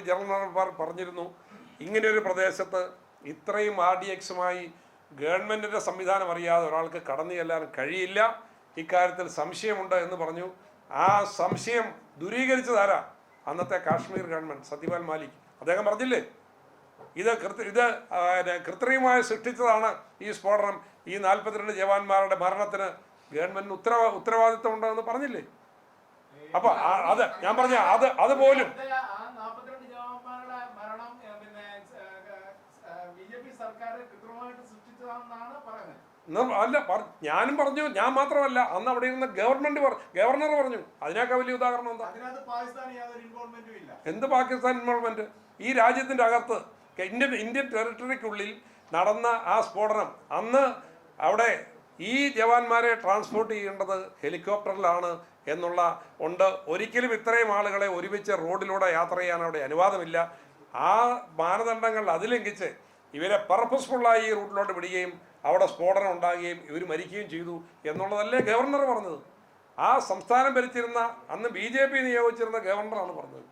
General പറഞ്ഞിരുന്നു ഇങ്ങനെ ഒരു പ്രദേശത്ത് ഇത്രയും ആർ ഡി എക്സുമായി ഗവൺമെന്റിന്റെ സംവിധാനം അറിയാതെ ഒരാൾക്ക് കടന്നു ചെല്ലാൻ കഴിയില്ല. ഇക്കാര്യത്തിൽ സംശയമുണ്ട് എന്ന് പറഞ്ഞു. ആ സംശയം ദൂരീകരിച്ചതാരാ അന്നത്തെ കാശ്മീർ ഗവൺമെന്റ് സത്യപാൽ മാലിക്. അദ്ദേഹം പറഞ്ഞില്ലേ? ഇത് കൃത്യ ഇത് കൃത്രിമമായി സൃഷ്ടിച്ചതാണ് ഈ സ്ഫോടനം. ഈ നാൽപ്പത്തിരണ്ട് ജവാന്മാരുടെ മരണത്തിന് ഗവൺമെന്റിന് ഉത്തരവാ ഉത്തരവാദിത്വം ഉണ്ടെന്ന് പറഞ്ഞില്ലേ? അപ്പൊ ആ- അത് ഞാൻ പറഞ്ഞ അത് അതുപോലും സർക്കാർ കൃത്രിമമായിട്ട് സൃഷ്ടിച്ചതാണെന്നാണ് പറയുന്നത്. അല്ല ഞാനും പറഞ്ഞു ഞാൻ മാത്രമല്ല അന്ന് അവിടെ ഇരുന്ന ഗവൺമെന്റ് ഗവർണർ പറഞ്ഞു അതിനൊക്കെ വലിയ ഉദാഹരണം എന്താ? എന്ത് പാകിസ്ഥാൻ ഇൻവോൾവ്മെന്റ് ഈ രാജ്യത്തിന്റെ അകത്ത് ഇന്ത്യൻ ഇന്ത്യൻ ടെറിട്ടറിക്കുള്ളിൽ നടന്ന ആ സ്ഫോടനം അന്ന് അവിടെ ഈ ജവാന്മാരെ ട്രാൻസ്പോർട്ട് ചെയ്യേണ്ടത് ഹെലികോപ്റ്ററിലാണ് എന്നുള്ള ഉണ്ട്. ഒരിക്കലും ഇത്രയും ആളുകളെ ഒരുമിച്ച് റോഡിലൂടെ യാത്ര ചെയ്യാൻ അവിടെ അനുവാദമില്ല. ആ മാനദണ്ഡങ്ങൾ അതിലംഘിച്ച് ഇവരെ പർപ്പസ്ഫുള്ളായി ഈ റൂട്ടിലോട്ട് വിടുകയും അവിടെ സ്ഫോടനം ഉണ്ടാകുകയും ഇവർ മരിക്കുകയും ചെയ്തു എന്നുള്ളതല്ലേ ഗവർണർ പറഞ്ഞത്. ആ സംസ്ഥാനം ഭരിച്ചിരുന്ന അന്ന് ബി ജെ പി നിയോഗിച്ചിരുന്ന ഗവർണറാണ് പറഞ്ഞത്.